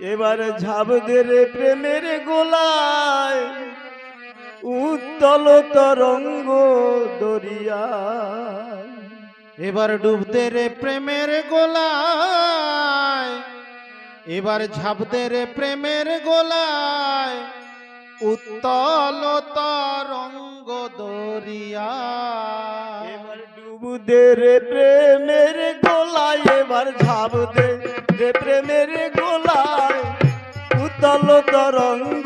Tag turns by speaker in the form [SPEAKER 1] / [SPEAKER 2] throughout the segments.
[SPEAKER 1] এবার ঝাবদের প্রেমের গোলায় উত্তল তরঙ্গ দরিয়া।
[SPEAKER 2] এবার ডুবতে রে প্রেমের গোলায়, এবার ঝাপতে রে প্রেমের গোলায় উত্তল তরঙ্গ দরিয়া।
[SPEAKER 1] এবার ডুবুদের প্রেমের গোলায়, এবার ঝাবদে রে প্রেমের উত্তল তরঙ্গ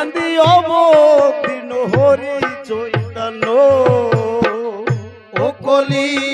[SPEAKER 1] কান্দি অবতীর্ণ হরি চৈতন্য।
[SPEAKER 2] ও কলির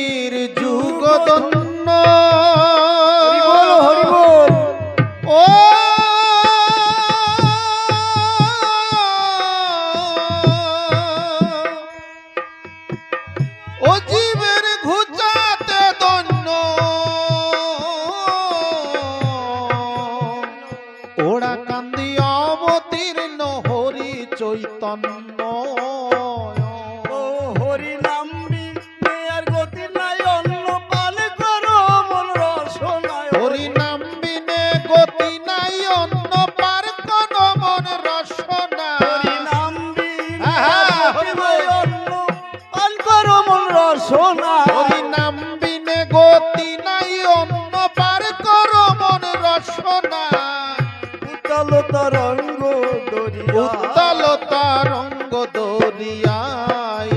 [SPEAKER 1] দরিয়া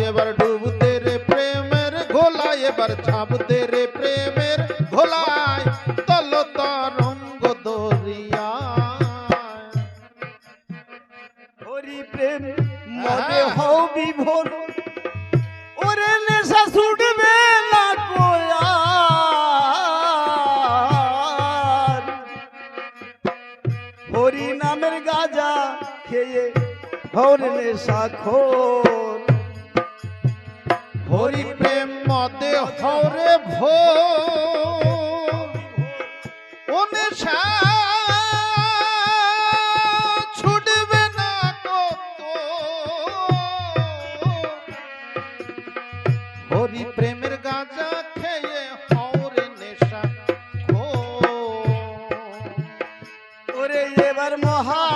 [SPEAKER 2] এবার ডুবতে রে প্রেমের ঘোলায় এবার ঝাপতে রে প্রেমের ঘোলায় তল তরঙ্গ দরিয়া
[SPEAKER 1] হরি প্রেম মনে হও বিভোর ওরে নেশা ছুটবে না কোয়ার হরি নামের গাজা খেয়ে হর নেশা খোর
[SPEAKER 2] হরি প্রেম মতে হরে ভো ছুটবে না হরি প্রেমের গাঁজা
[SPEAKER 1] ওরে মহাভাবে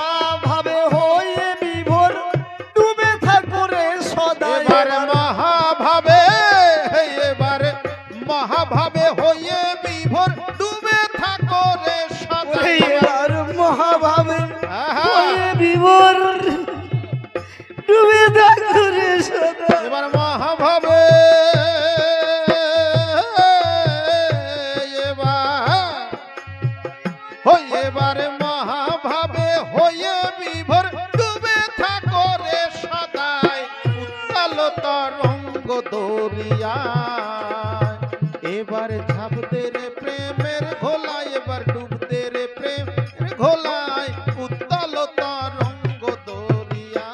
[SPEAKER 2] এবার ঝাপতে রে ঘোলায়, এবার ডুবতে রে প্রেমের ঘোলায়, উত্তাল তরঙ্গ দরিয়া।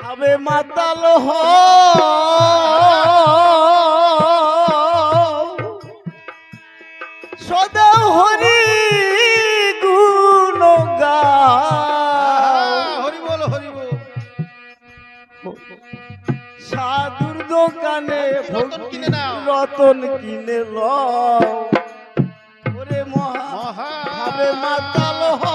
[SPEAKER 1] ভাবে মাতাল হ। সদা হরি দোকানে
[SPEAKER 2] রতন কিনে নাও।
[SPEAKER 1] রতন কিনে লও ওরে মহা।
[SPEAKER 2] মহা।
[SPEAKER 1] মাতাল হও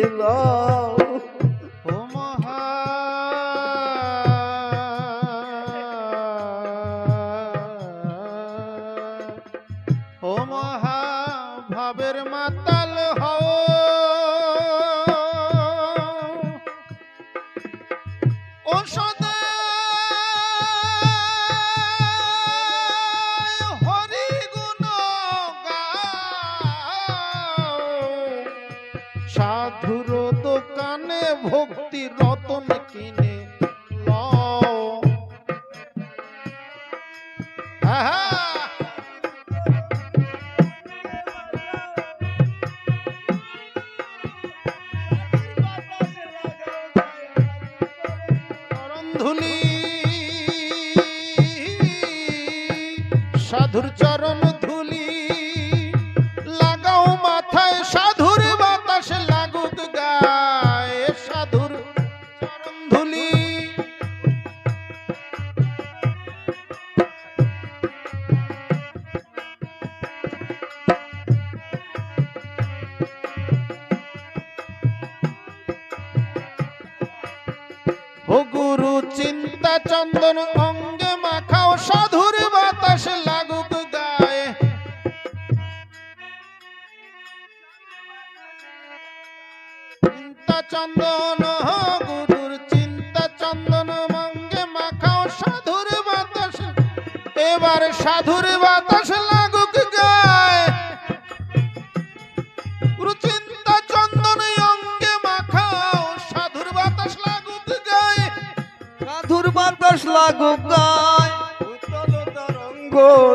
[SPEAKER 2] Hello. সাধুর দোকানে ভক্তি রতন কিনে হ্যাঁ, হ্যাঁ। ধুলি সাধুর চরণ মাখাও সাধুর বাতাস চিন্তা চন্দন চিন্তা চন্দন মাখাও বাতাস। এবার সাধুর বাতাস লাগ বাতাস লাগুক গায়
[SPEAKER 1] তরঙ্গ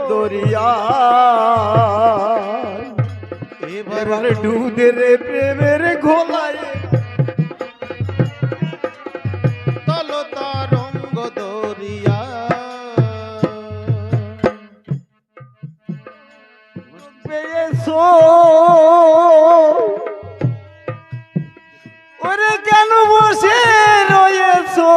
[SPEAKER 1] দরিয়া। এবার ডুবে রে প্রেমের ঘোলায়। পেয়েছ ওরে কেন বসে রয়েছো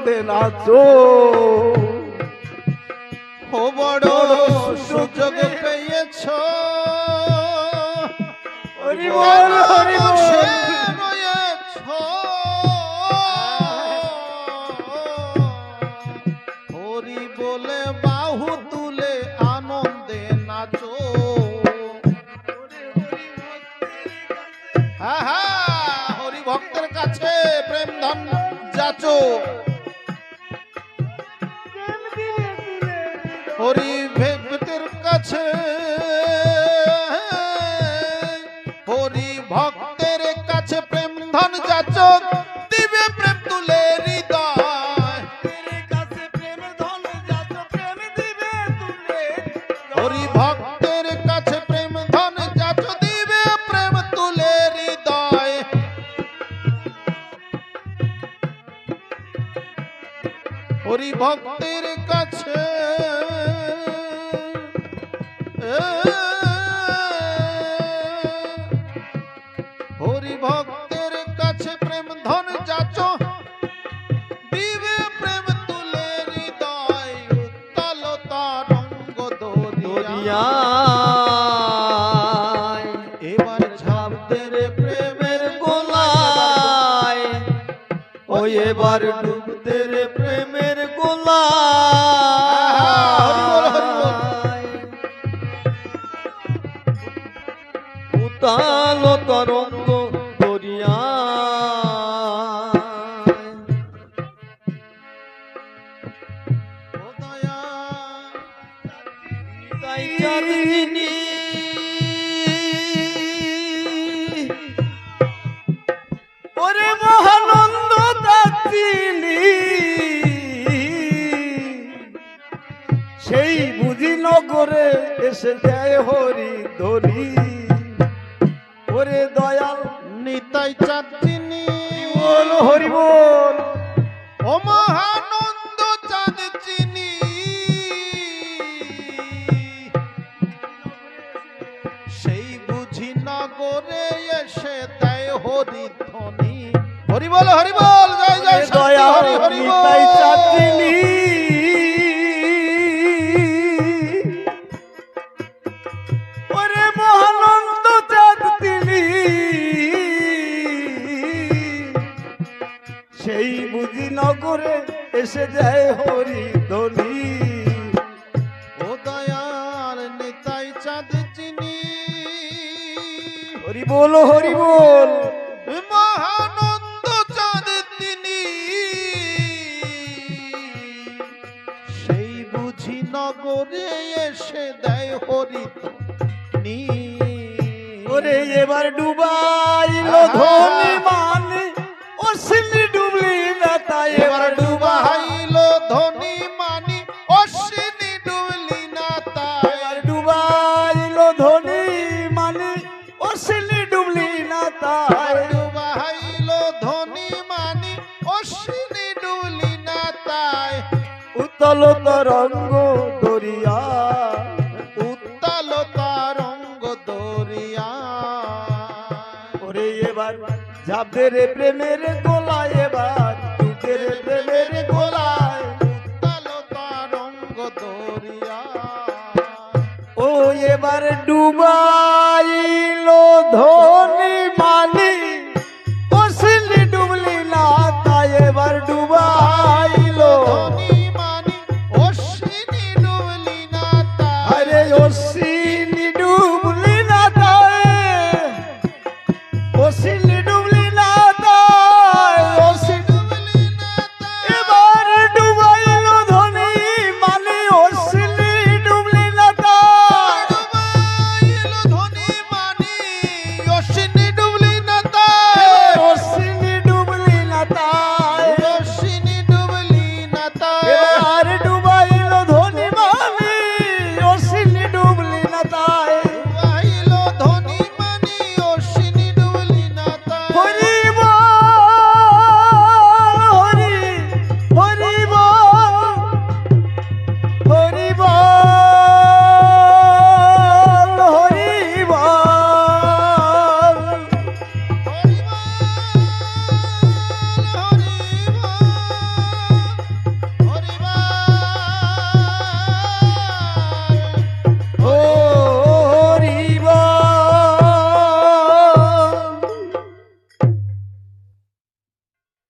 [SPEAKER 2] করতে নাচো।
[SPEAKER 1] ও
[SPEAKER 2] বড় সুযোগ পেয়েছ।
[SPEAKER 1] হরিবল হরিবল হরি
[SPEAKER 2] ভক্তের কাছে প্রেম ধন যাচো। ভক্তির কাছে। হরি ভক্তের কাছে প্রেম ধন যাচ। দিবে প্রেম তুলে হৃদয় উত্তালতা রঙ্গ দরিয়া এবার ঝাপদের প্রেমের
[SPEAKER 1] গোলায়। ও এবার উতাল তরঙ্গ চাঁদিনী ওরে মহানন্দ দাচিনি সেই বুঝি নগরে এসে দেয় হরি ধরি দয়াল
[SPEAKER 2] নিতাই চাঁদিনী
[SPEAKER 1] বল হরি বল?
[SPEAKER 2] ও মহানন্দ চাঁদ চিনি সেই বুঝি নগরে এসে দেয় হরি ধ্বনি হরি বল হরি বল জয় জয় শান্তি,
[SPEAKER 1] দয়া
[SPEAKER 2] হরি হরি বল।
[SPEAKER 1] তাই নগরে এসে
[SPEAKER 2] দেয় হরি
[SPEAKER 1] ওরে এবার ডুবাইলো ধনি মানে ও সিলি ডুবলি না তাই
[SPEAKER 2] এবার ডুবাইলো ধনি মানি অশ্বিনী ডুবলি না তাই
[SPEAKER 1] ডুবাইলো ধনি মানে ডুবলি না তাই
[SPEAKER 2] ডুবাইলো ধনি মানি অশ্বিনী ডুবলি না তাই
[SPEAKER 1] উতল তরঙ্গ ঝাপদে রে প্রেমের গোলায় এবার ডুবে রে প্রেমের গোলায়
[SPEAKER 2] উত্তাল তরঙ্গ দরিয়া।
[SPEAKER 1] ও এবার ডুবাইলো ধনি